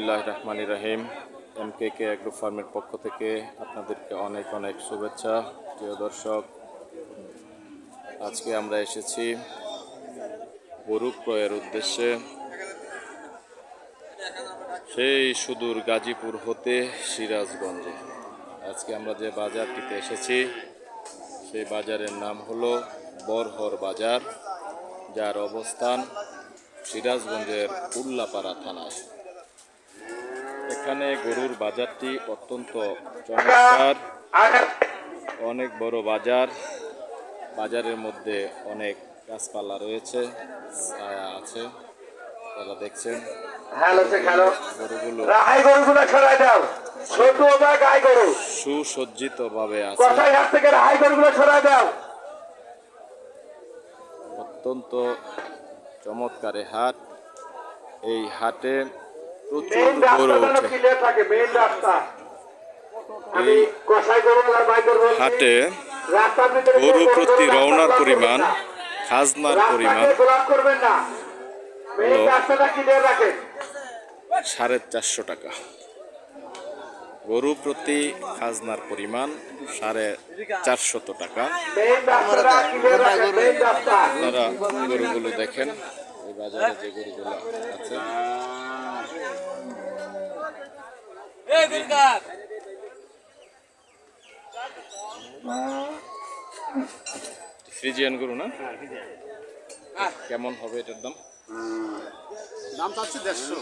বিসমিল্লাহ রহমান রহিম। এম কে কে অ্যাগ্রো ফার্মের পক্ষ থেকে আপনাদেরকে অনেক অনেক শুভেচ্ছা। প্রিয় দর্শক, আজকে আমরা এসেছি গরু ক্রয়ের উদ্দেশ্যে। সেই সুদূর গাজীপুর হতে সিরাজগঞ্জে। আজকে আমরা যে বাজারটিতে এসেছি, সেই বাজারের নাম হলো বরহর বাজার, যার অবস্থান সিরাজগঞ্জের উল্লাপাড়া থানায়। এখানে গরুর বাজারটি অত্যন্ত চমৎকার। অনেক বড় বাজার। বাজারের মধ্যে অনেক গাছপালা রয়েছে ছায়া আছে। তারা দেখছেন। গরুগুলো দাও। ছোট বা গাই গরু। সুসজ্জিত ভাবে আছে হাত থেকে গরুগুলো দাও। অত্যন্ত চমৎকার হাট। এই হাটে মেইন গরু রাস্তা যেন ক্লিয়ার থাকে মেইন রাস্তা। আমি এই কষাই গরু আর বলছি, হাটে রাস্তার ভিতরে গরু প্রতি রওনার পরিমাণ খাজনার পরিমাণ ব্লক করবেন না। মেইন রাস্তাটা ক্লিয়ার রাখেন। সাড়ে চারশো টাকা। গরু প্রতি খাজনার পরিমাণ সাড়ে চারশত টাকা। আপনারা গরুগুলো দেখেন এই বাজারে যে গরুগুলো আছে। ফ্রিজিয়ান গরু না? কেমন হবে এটার দাম? দাম চাচ্ছি দেড়শো।